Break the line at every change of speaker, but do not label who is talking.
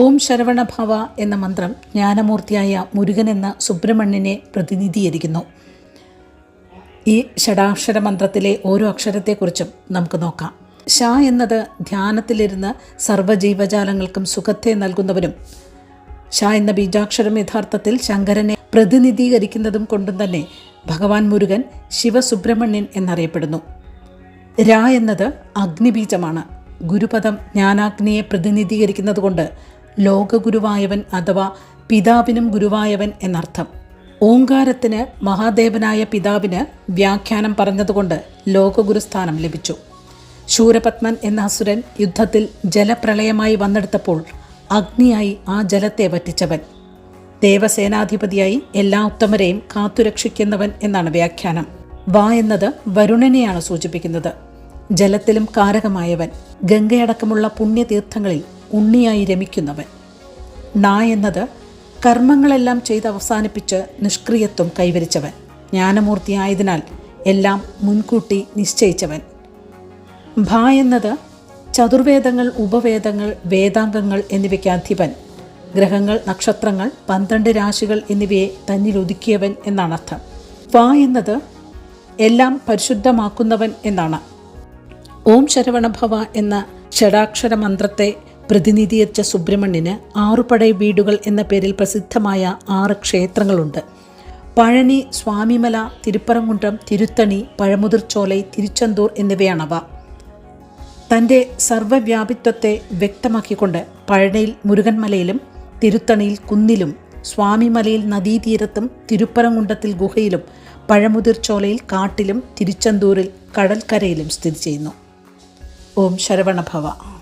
ഓം ശരവണഭവ എന്ന മന്ത്രം ജ്ഞാനമൂർത്തിയായ മുരുകൻ എന്ന സുബ്രഹ്മണ്യനെ പ്രതിനിധീകരിക്കുന്നു. ഈ ഷഡാക്ഷര മന്ത്രത്തിലെ ഓരോ അക്ഷരത്തെക്കുറിച്ചും നമുക്ക് നോക്കാം. ഷ എന്നത് ധ്യാനത്തിലിരുന്ന് സർവജീവജാലങ്ങൾക്കും സുഖത്തെ നൽകുന്നവനും ഷ എന്ന ബീജാക്ഷരം യഥാർത്ഥത്തിൽ ശങ്കരനെ പ്രതിനിധീകരിക്കുന്നതും കൊണ്ടും തന്നെ ഭഗവാൻ മുരുകൻ ശിവസുബ്രഹ്മണ്യൻ എന്നറിയപ്പെടുന്നു. ര എന്നത് അഗ്നിബീജമാണ്. ഗുരുപദം ജ്ഞാനാഗ്നിയെ പ്രതിനിധീകരിക്കുന്നതുകൊണ്ട് ലോകഗുരുവായവൻ അഥവാ പിതാവിനും ഗുരുവായവൻ എന്നർത്ഥം. ഓങ്കാരത്തിന് മഹാദേവനായ പിതാവിന് വ്യാഖ്യാനം പറഞ്ഞതുകൊണ്ട് ലോകഗുരുസ്ഥാനം ലഭിച്ചു. ശൂരപത്മൻ എന്ന അസുരൻ യുദ്ധത്തിൽ ജലപ്രളയമായി വന്നെടുത്തപ്പോൾ അഗ്നിയായി ആ ജലത്തെ വറ്റിച്ചവൻ. ദേവസേനാധിപതിയായി എല്ലാ ഉത്തമരെയും കാത്തുരക്ഷിക്കുന്നവൻ എന്നാണ് വ്യാഖ്യാനം. വാ എന്നത് വരുണനെയാണ് സൂചിപ്പിക്കുന്നത്. ജലത്തിലും കാരകമായവൻ. ഗംഗയടക്കമുള്ള പുണ്യതീർത്ഥങ്ങളിൽ ഉണ്ണിയായി രമിക്കുന്നവൻ. ണ എന്നത് കർമ്മങ്ങളെല്ലാം ചെയ്ത് അവസാനിപ്പിച്ച് നിഷ്ക്രിയത്വം കൈവരിച്ചവൻ. ജ്ഞാനമൂർത്തിയായതിനാൽ എല്ലാം മുൻകൂട്ടി നിശ്ചയിച്ചവൻ. ഭ എന്നത് ചതുർവേദങ്ങൾ ഉപവേദങ്ങൾ വേദാംഗങ്ങൾ എന്നിവയ്ക്ക് അധിപൻ. ഗ്രഹങ്ങൾ നക്ഷത്രങ്ങൾ പന്ത്രണ്ട് രാശികൾ എന്നിവയെ തന്നിൽ ഒതുക്കിയവൻ എന്നാണ് അർത്ഥം. വ എന്നത് എല്ലാം പരിശുദ്ധമാക്കുന്നവൻ എന്നാണ്. ഓം ശരവണഭവ എന്ന ഷടാക്ഷര മന്ത്രത്തെ പ്രതിനിധീകരിച്ച സുബ്രഹ്മണ്യന് ആറുപടൈ വീടുകൾ എന്ന പേരിൽ പ്രസിദ്ധമായ ആറ് ക്ഷേത്രങ്ങളുണ്ട്. പഴനി സ്വാമിമല തിരുപ്പറങ്കുന്റം തിരുത്തണി പഴമുതിർച്ചോലൈ തിരുച്ചെന്തൂർ എന്നിവയാണവ. തന്റെ സർവവ്യാപിത്വത്തെ വ്യക്തമാക്കിക്കൊണ്ട് പഴനിയിൽ മുരുകൻമലയിലും തിരുത്തണിയിൽ കുന്നിലും സ്വാമിമലയിൽ നദീതീരത്തും തിരുപ്പറങ്കുണ്ടത്തിൽ ഗുഹയിലും പഴമുതിർച്ചോലയിൽ കാട്ടിലും തിരുച്ചെന്തൂരിൽ കടൽക്കരയിലും സ്ഥിതി ചെയ്യുന്നു. ഓം ശരവണഭവ.